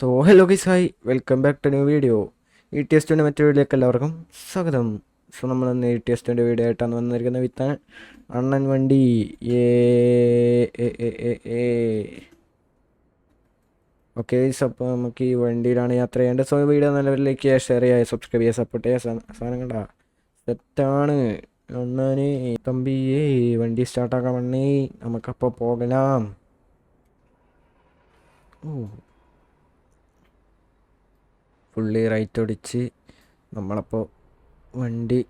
So hello guys hi welcome back to new video ഈ T S ടുവിന്റെ മറ്റൊരു വീഡിയോയിലേക്ക് എല്ലാവർക്കും സ്വാഗതം. സോ നമ്മൾ ഇന്ന് ഈ ടി എസ് ടുവിന്റെ വീഡിയോ ആയിട്ടാണ് വന്നിരിക്കുന്നത് വിത്ത് അണ്ണൻ വണ്ടി. ഏ ഓക്കെ അപ്പോൾ നമുക്ക് ഈ വണ്ടിയിലാണ് യാത്ര ചെയ്യേണ്ടത്. സോ വീഡിയോ നല്ലവരിലേക്ക് ഷെയർ ചെയ്യുക സബ്സ്ക്രൈബ് ചെയ്യുക സപ്പോർട്ട് ചെയ്യുക സാധനം കണ്ട സെറ്റാണ് അണ്ണാനെ തമ്പിയേ വണ്ടി സ്റ്റാർട്ടാക്കാൻ വണ്ണേ നമുക്കപ്പോൾ പോകലാം. ഓ. ഫുള്ളി റൈറ്റ് ഒടിച്ച് നമ്മളപ്പോൾ വണ്ടി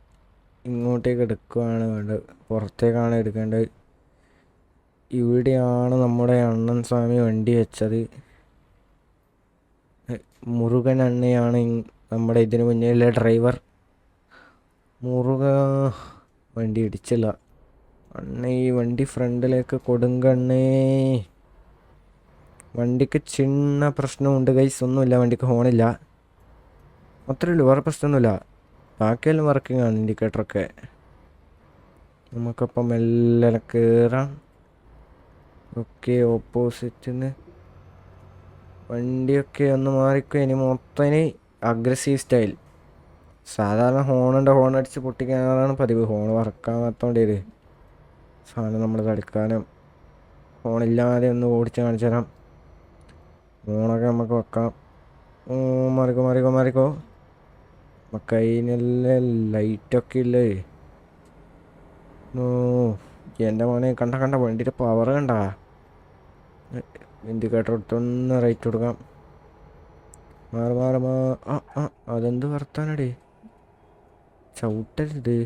ഇങ്ങോട്ടേക്ക് എടുക്കുകയാണ് വേണ്ടത്. പുറത്തേക്കാണ് എടുക്കേണ്ടത്. ഇവിടെയാണ് നമ്മുടെ അണ്ണൻ സ്വാമി വണ്ടി വെച്ചത്. മുരുകൻ അണ്ണയാണ് നമ്മുടെ ഇതിനു മുന്നിലെ ഡ്രൈവർ. മുറുക വണ്ടി ഇടിച്ചില്ല. അണ്ണ ഈ വണ്ടി ഫ്രണ്ടിലേക്ക് കൊടുങ്കണ്ണേ വണ്ടിക്ക് ചിന്ന പ്രശ്നമുണ്ട് കൈസ് ഒന്നുമില്ല വണ്ടിക്ക് ഹോണില്ല അത്രേ ഉള്ളൂ വേറെ പ്രശ്നമൊന്നുമില്ല. ബാക്കിയെല്ലാം വർക്കിംഗ് ആണ് ഇൻഡിക്കേറ്ററൊക്കെ നമുക്കപ്പം മെല്ലെ കയറാം ഓക്കെ ഓപ്പോസിറ്റിൽ നിന്ന് വണ്ടിയൊക്കെ ഒന്ന് മാറിക്കോ ഇനി മൊത്തം അഗ്രസീവ് സ്റ്റൈൽ സാധാരണ ഹോണുണ്ട് ഹോൺ അടിച്ച് പൊട്ടിക്കാനാണ് പതിവ്. ഹോൺ വർക്കാൻ പറ്റാത്തോണ്ട് ഇത് സാധനം നമ്മൾ തടുക്കാനും ഹോണില്ലാതെ ഒന്ന് ഓടിച്ച് കാണിച്ചു തരാം. ഹോണൊക്കെ നമുക്ക് വെക്കാം. മാറിക്കോ മാറിക്കോ മാറിക്കോ. കയ്യിനല്ലേ ലൈറ്റൊക്കെ ഇല്ലേ? ഓ എന്റെ മോനെ കണ്ട കണ്ട വണ്ടിയുടെ പവർ കണ്ട? ഇൻഡിക്കേറ്റർ എടുത്തൊന്ന് റൈറ്റ് കൊടുക്കാം. മാറി മാറി മാ ആ ആ അതെന്ത് വർത്താനടി? ചവിട്ടരുത്.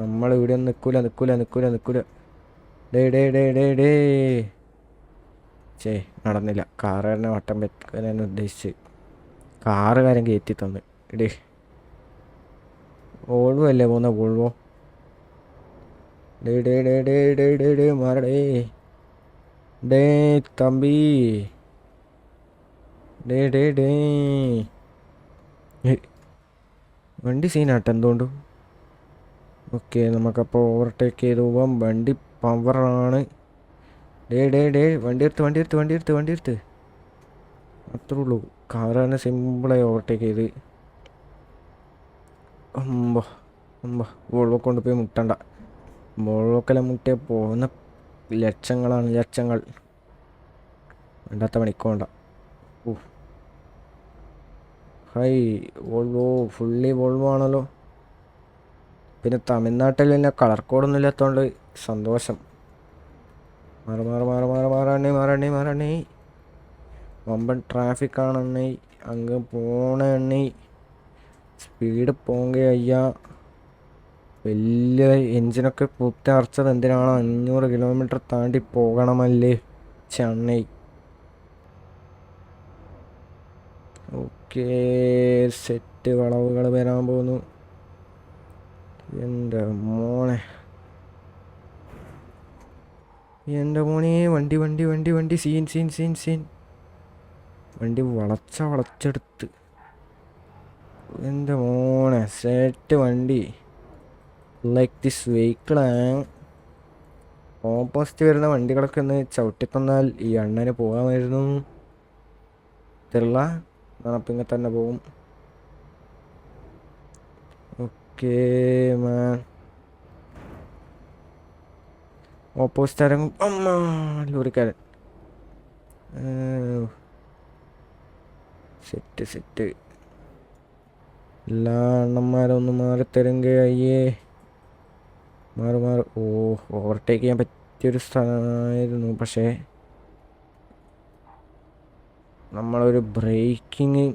നമ്മൾ ഇവിടെ ഒന്നും നിൽക്കൂല നിൽക്കൂല നിൽക്കൂല നിൽക്കൂല ഡേ ഡേ ഡേ ഡേ ഡേ. ചേ നടന്നില്ല. കാറുകാരനെ വട്ടം വെക്കാനാണ് ഉദ്ദേശിച്ച്. കാറുകാരൻ കയറ്റി തന്ന്. ഇടേ വോൾവോ അല്ലേ പോന്ന വോൾവോ ഡേ ഡേ ഡേ ഡേ ഡേ ഡേ മാറടേ. ഡേ തമ്പി. ഡേ ഡേ ഡേ. വണ്ടി സീനാട്ടെ എന്തുകൊണ്ടും? ഓക്കെ നമുക്കപ്പോൾ ഓവർടേക്ക് ചെയ്ത് പോവാം. വണ്ടി പവറാണ് ഡേ ഡേ ഡേ. വണ്ടി എടുത്ത് വണ്ടി എടുത്ത് വണ്ടി എടുത്ത് വണ്ടി എടുത്ത് അത്രേ ഉള്ളൂ. കാറ് തന്നെ സിമ്പിളായി ഓവർടേക്ക് ചെയ്ത്. അമ്പോ അമ്പോ വോൾവോ കൊണ്ടുപോയി മുട്ടണ്ട. വോൾവോക്കെല്ലാം മുട്ടിയ പോകുന്ന ലക്ഷങ്ങളാണ് ലക്ഷങ്ങൾ. വേണ്ടാത്ത പണിക്കോണ്ട ഓ ഹൈ വോൾവോ ഫുള്ളി വോൾവോ ആണല്ലോ. പിന്നെ തമിഴ്നാട്ടിൽ തന്നെ കളർ കോഡൊന്നും ഇല്ലാത്തതുകൊണ്ട് സന്തോഷം. മാറി മാറി മാറി മാറി മാറണേ മാറണേ മാറണേ വമ്പൻ ട്രാഫിക് ആണെണ്ണേ അങ്ങ് പോണ എണ്ണേ സ്പീഡ് പോങ്ക അയ്യാ. വലിയ എഞ്ചിനൊക്കെ കുത്തിയറച്ചത് എന്തിനാണ് അഞ്ഞൂറ് കിലോമീറ്റർ താണ്ടി പോകണമല്ലേ? ചെന്നൈ. ഓക്കേ സെറ്റ് വളവുകൾ വരാൻ പോകുന്നു എന്റെ മോനെ. എന്റെ മോനെ വണ്ടി വണ്ടി വണ്ടി വണ്ടി സീൻ സീൻ സീൻ സീൻ. വണ്ടി വളച്ച വളച്ചെടുത്ത്. എന്റെ മോനെ സെറ്റ് വണ്ടി. ലൈക്ക് ദിസ് വെഹിക്കിൾ ഓപ്പോസിറ്റ് വരുന്ന വണ്ടികളൊക്കെ ഒന്ന് ചവിട്ടിത്തന്നാൽ ഈ അണ്ണന് പോകാമായിരുന്നു. തരില്ല നടപ്പിങ്ങ തന്നെ പോകും ഓക്കേ മാൻ ഓപ്പോസിറ്റ് ആരെങ്കിലും അമ്മ ലോറിക്കാരൻ സെറ്റ് സെറ്റ്. എല്ലാ അണ്ണന്മാരൊന്ന് മാറിത്തരും അയ്യേ. മാറി മാറി. ഓ ഓവർടേക്ക് ചെയ്യാൻ പറ്റിയൊരു സ്ഥലമായിരുന്നു പക്ഷേ. നമ്മളൊരു ബ്രേക്കിങ്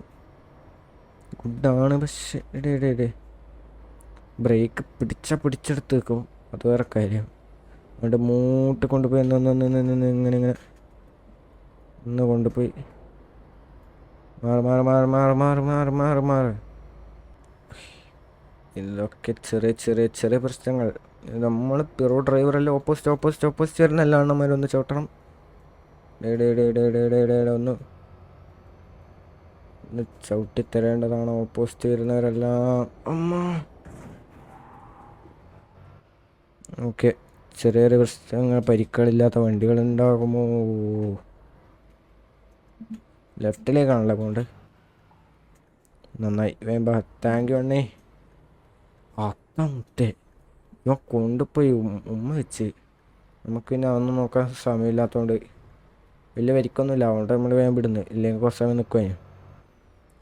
ഗുഡാണ് പക്ഷേ. ഇടേ ഇടേ ഇടേ ബ്രേക്ക് പിടിച്ച പിടിച്ചെടുത്ത് വെക്കും. അത് വേറെ കാര്യം. അതുകൊണ്ട് മൂട്ട് കൊണ്ടുപോയി ഒന്ന് ഇങ്ങനെ ഇങ്ങനെ. ഒന്ന് കൊണ്ടുപോയി. മാറി മാറ് മാറ് മാറ് മാറ് മാറ് മാറ് മാറ്. ഇതൊക്കെ ചെറിയ ചെറിയ ചെറിയ പ്രശ്നങ്ങൾ. നമ്മൾ പിറോ ഡ്രൈവറല്ലേ ഓപ്പോസിറ്റ് ഓപ്പോസിറ്റ് ഓപ്പോസിറ്റ് വരുന്ന എല്ലാ അണ്ണന്മാരും ഡേ ഒന്ന്. ഒന്ന് ചവിട്ടിത്തരേണ്ടതാണ് ഓപ്പോസിറ്റ് വരുന്നവരെല്ലാം. അമ്മ. ഓക്കെ. ചെറിയ ചെറിയ പ്രശ്നങ്ങൾ. പരിക്കളില്ലാത്ത വണ്ടികൾ ഉണ്ടാകുമോ? ലെഫ്റ്റിലേക്കാണല്ലോ പോണ്ട് നന്നായി. വേമ്പ താങ്ക് യു അണ്ണേ. അത്ത ഇവ കൊണ്ടുപോയി ഉമ്മ വെച്ച്. നമുക്ക് പിന്നെ അതൊന്നും നോക്കാൻ സമയമില്ലാത്തതുകൊണ്ട് വലിയ വരിക്കൊന്നുമില്ല. അതുകൊണ്ട് നമ്മൾ വേഗം വിടുന്നു. ഇല്ലെങ്കിൽ കുറച്ച് സമയം നിൽക്കുകയും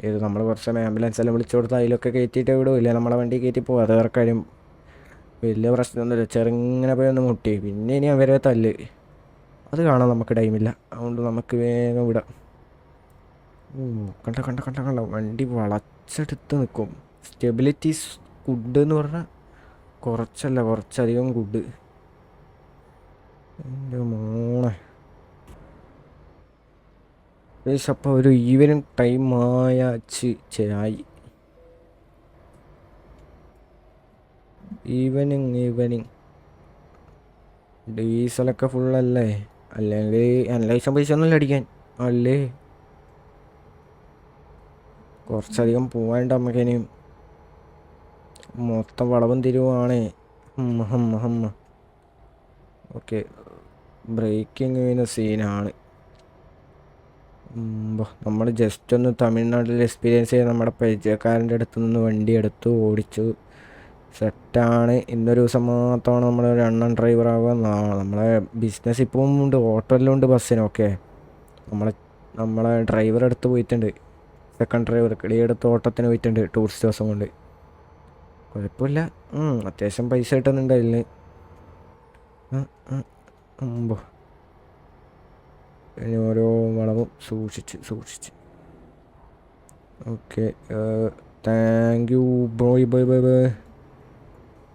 ഇത് നമ്മൾ കുറച്ച് സമയം ആംബുലൻസ് എല്ലാം വിളിച്ചു കൊടുത്ത് അതിലൊക്കെ കയറ്റിയിട്ട് വിടും. ഇല്ല നമ്മളെ വണ്ടി കയറ്റി പോകും അത് വേറെ കാര്യം. വലിയ പ്രശ്നമൊന്നുമില്ല. ചെറുങ്ങനെ പോയി ഒന്ന് മുട്ടി. പിന്നെ ഇനി അവരെ തല്ല്. അത് കാണാൻ നമുക്ക് ടൈമില്ല അതുകൊണ്ട് നമുക്ക് വേഗം വിടാം. കണ്ട കണ്ട കണ്ട കണ്ട. വണ്ടി വളച്ചെടുത്ത് നിൽക്കും സ്റ്റെബിലിറ്റീസ് ഗുഡ് എന്ന് പറഞ്ഞാൽ കുറച്ചല്ല കുറച്ചധികം ഗുഡ് എന്റെ മോണെ ഗൈസ് അപ്പോൾ ഒരു ഈവനിങ് ടൈം ആയാച്ച് ആയി ഈവനിങ് ഈവനിങ് ഡീസലൊക്കെ ഫുള്ളല്ലേ അല്ലെങ്കിൽ അനലൈസൻ പൈസ ഒന്നുമില്ല അടിക്കാൻ. അല്ലേ? കുറച്ചധികം പോവാണ്ട് നമുക്കിനി മൊത്തം വളവും തിരുവാണ് ഓക്കെ. ബ്രേക്കിംഗ് വീണ സീനാണ്. നമ്മൾ ജസ്റ്റ് ഒന്ന് തമിഴ്നാട്ടിൽ എക്സ്പീരിയൻസ് ചെയ്ത് നമ്മുടെ പരിചയക്കാരന്റെ അടുത്ത് നിന്ന് വണ്ടി എടുത്തു ഓടിച്ചു. സെറ്റാണ് ഇന്നൊരു ദിവസം മാത്രമാണ് നമ്മൾ ഒരു അണ്ണൻ ഡ്രൈവർ ആവുക. നമ്മളെ ബിസിനസ് ഇപ്പം ഉണ്ട്. ഹോട്ടലിലുണ്ട് ബസ്സിനൊക്കെ നമ്മളെ നമ്മളെ ഡ്രൈവർ എടുത്ത് പോയിട്ടുണ്ട്. സെക്കൻഡ് ഡ്രൈവർക്ക് ലീയുടെ തോട്ടത്തിന് പോയിട്ടുണ്ട് ടൂറിസ്റ്റ് ദിവസം കൊണ്ട്. കുഴപ്പമില്ല. അത്യാവശ്യം പൈസ കിട്ടുന്നുണ്ട് അതിൽ മുമ്പോ. ഇനി ഓരോ വളവും സൂക്ഷിച്ച് സൂക്ഷിച്ച്. Okay thank you bye bye bye bye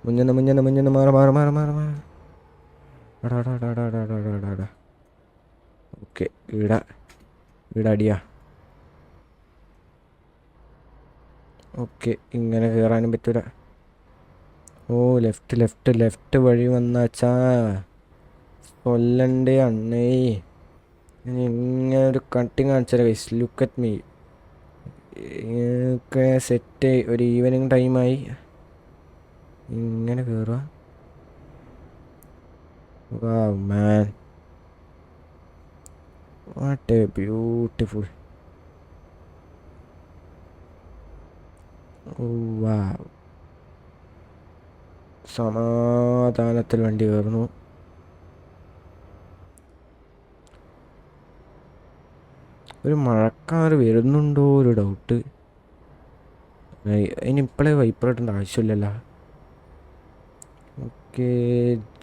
മുഞ്ഞന്ന് മുഞ്ഞന്ന് മുഞ്ഞന്ന് മാറ മാറ മാറ മാറ മാറ. ഓക്കെ ഈട ഈട ഓക്കെ ഇങ്ങനെ കയറാനും പറ്റൂല. ഓ ലെഫ്റ്റ് ലെഫ്റ്റ് ലെഫ്റ്റ് വഴി വന്നാച്ചാ കൊല്ലണ്ടേ അണ്ണേ. ഇങ്ങനെ ഒരു കട്ടിങ് കാണിച്ചാൽ ഗൈസ് ലുക്ക് അറ്റ് മീ ഒക്കെ സെറ്റ് ഒരു ഈവനിങ് ടൈമായി ഇങ്ങനെ കയറുക വാ മാൻ വാട്ട് എ ബ്യൂട്ടിഫുൾ സമാധാനത്തിൽ വണ്ടി കയറുന്നു. ഒരു മഴക്കാർ വരുന്നുണ്ടോ ഒരു ഡൗട്ട് ഇനി ഇപ്പോഴേ വൈപ്പർ ഇടേണ്ട ആവശ്യമില്ലല്ലോ. ഓക്കെ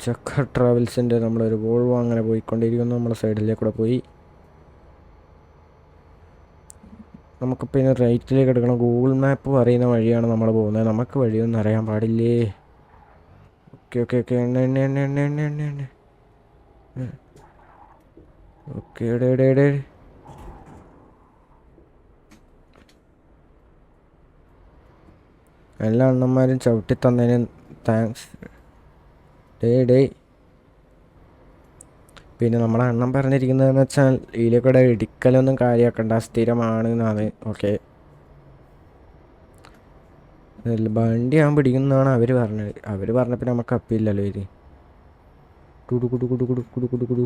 ചക്ക ട്രാവൽസിന്റെ നമ്മളൊരു വോൾവോ അങ്ങനെ പോയിക്കൊണ്ടിരിക്കുന്നു. നമ്മളെ സൈഡിലേക്കൂടെ പോയി. നമുക്കിപ്പോൾ ഇനി റൈറ്റിലേക്ക് എടുക്കണം. ഗൂഗിൾ മാപ്പ് പറയുന്ന വഴിയാണ് നമ്മൾ പോകുന്നത്. നമുക്ക് വഴിയൊന്നും അറിയാൻ പാടില്ലേ? ഓക്കെ ഓക്കെ ഓക്കെ എണ്ണ എണ്ണ എണ്ണ എണ്ണ എണ്ണ എണ്ണ എണ്ണ. ഓക്കെ എടേ എടേ എല്ലാ അണ്ണന്മാരും ചവിട്ടി തന്നതിന് താങ്ക്സ് ഡേ ഡേ പിന്നെ നമ്മളെ അണ്ണൻ പറഞ്ഞിരിക്കുന്നതെന്ന് വെച്ചാൽ ഇതിലേക്കൂടെ ഇടിക്കലൊന്നും കാര്യമാക്കണ്ട സ്ഥിരമാണ് എന്നാണ് ഓക്കെ വണ്ടി ഞാൻ പിടിക്കുന്നതാണ് അവർ പറഞ്ഞത്. അവർ പറഞ്ഞപ്പോൾ നമുക്ക് അപ്പില്ലല്ലോ ഇത്. കുടു കുടു കുടു കുടു കുടു കുടു കുടു.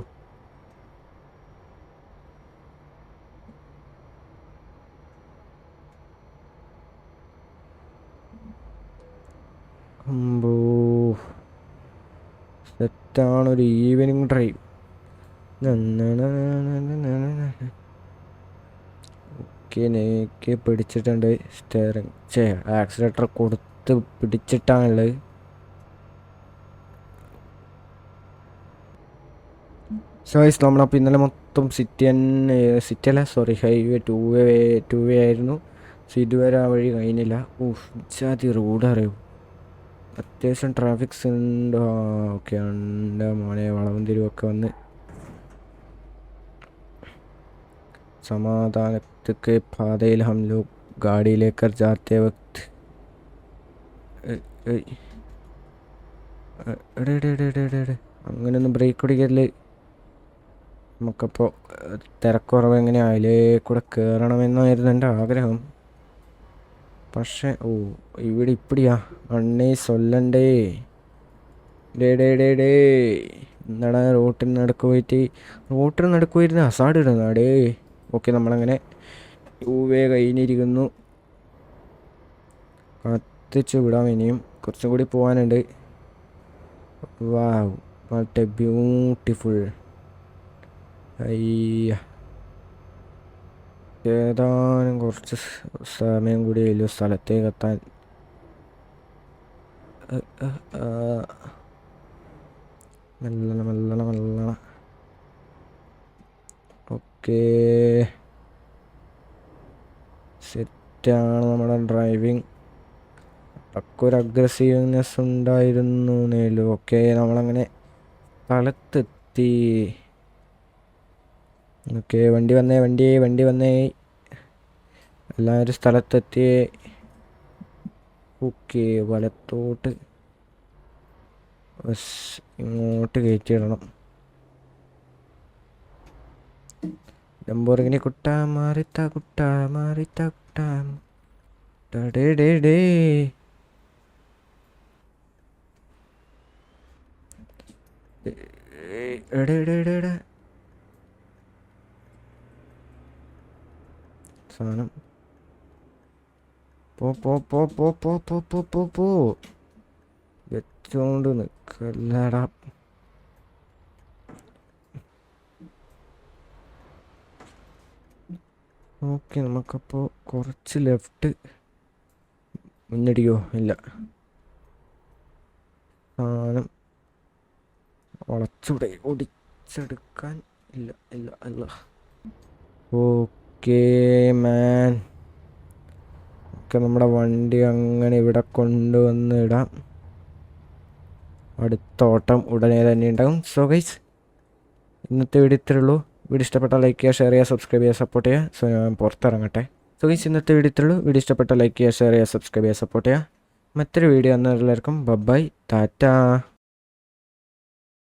സെറ്റാണ് ഒരു ഈവനിങ് ഡ്രൈവ് പിടിച്ചിട്ടുണ്ട്. സ്റ്റെയറിങ് ചേ ആക്സിലേറ്റർ കൊടുത്ത് പിടിച്ചിട്ടാണുള്ളത്. സോ ഗൈസ് നമ്മളപ്പോൾ ഇന്നലെ മൊത്തം സിറ്റി തന്നെ സിറ്റി അല്ല sorry highway two way two way ആയിരുന്നു. സോ ഇതുവരെ ആ വഴി കഴിഞ്ഞില്ല. ഊഹ് ജാതി റോഡ് അറിയൂ? അത്യാവശ്യം ട്രാഫിക്സ് ഉണ്ടോ. ഓക്കെ ഉണ്ട് മോനെ വളവും തിരിവൊക്കെ വന്ന്. समाधान के पादेल हम लोग गाड़ी लेकर जाते वक्त അങ്ങനെയൊന്നും ബ്രേക്ക് പിടിക്കല് നമുക്കപ്പോൾ തിരക്കുറവ് എങ്ങനെ അതിലേ കൂടെ കയറണമെന്നായിരുന്നു എൻ്റെ ആഗ്രഹം പക്ഷേ ഓ ഇവിടെ ഇപ്പിടിയാ അണ്ണേ സൊല്ലണ്ടേ ഡേ ഡേ ഡേ ഡേ എന്താടാ റോട്ടിന് നടുക്ക് പോയിട്ട് റോട്ടിന് നടുക്ക് പോയിരുന്ന അസാഡ് ഇടുന്ന ഡേ ഓക്കെ നമ്മളങ്ങനെ യു വേ കഴിഞ്ഞിരിക്കുന്നു. കത്തിച്ച് വിടാം ഇനിയും. കുറച്ചും കൂടി പോകാനുണ്ട് വാവ്. What A beautiful. അയ്യ. ഏതാനും കുറച്ച് സമയം കൂടി ഉള്ളൂ സ്ഥലത്തേക്ക് എത്താൻ. മെല്ലണ മെല്ലണ മെല്ലണ. ഓക്കേ സെറ്റാണ് നമ്മുടെ ഡ്രൈവിങ് ഒരു അഗ്രസീവ്നെസ് ഉണ്ടായിരുന്നു നേലു. ഓക്കെ നമ്മളങ്ങനെ സ്ഥലത്തെത്തി. ഓക്കെ വണ്ടി വന്നേ വണ്ടി വണ്ടി വന്നേ. എല്ലാവരും സ്ഥലത്തെത്തി. ഓക്കെ വലത്തോട്ട്. ബസ് ഇങ്ങോട്ട് കയറ്റിയിടണം. ലംബോർഗിനി കുട്ട മാറിത്ത കുട്ട മാറിത്ത കുട്ട. ഡേ ഡേ സാധനം. പോ പോ പോ പോ പോ പോ പോ പോ പോ. വെച്ചോണ്ട് നിക്കല്ലടാ. ഓക്കെ നമുക്കപ്പോൾ കുറച്ച് ലെഫ്റ്റ് മുന്നടിയോ? ഇല്ല. സാധനം വളച്ചുടെ. ഒടിച്ചെടുക്കാൻ ഇല്ല ഇല്ല ഇല്ല. Okay man. ഒക്കെ നമ്മുടെ വണ്ടി അങ്ങനെ ഇവിടെ കൊണ്ടുവന്ന് ഇടാം അടുത്ത ഓട്ടം ഉടനെ തന്നെ ഉണ്ടാകും. സോ ഗൈസ് ഇന്നത്തെ വീഡിയോ ഇത്രേ ഉള്ളൂ. വീഡിയോ ഇഷ്ടപ്പെട്ടാൽ ലൈക്ക് ചെയ്യുക ഷെയർ ചെയ്യുക സബ്സ്ക്രൈബ് ചെയ്യുക സപ്പോർട്ട് ചെയ്യുക. സോ ഞാൻ പുറത്തിറങ്ങട്ടെ. സോ ഗൈസ് ഇന്നത്തെ വീഡിയോ ഇത്രേ ഉള്ളൂ. വീഡിയോ ഇഷ്ടപ്പെട്ടാൽ ലൈക്ക് ചെയ്യുക ഷെയർ ചെയ്യുക സബ്സ്ക്രൈബ് ചെയ്യുക സപ്പോർട്ട് ചെയ്യുക. മറ്റൊരു വീഡിയോ എന്നവരെല്ലാവർക്കും ബബായ് ടാറ്റാ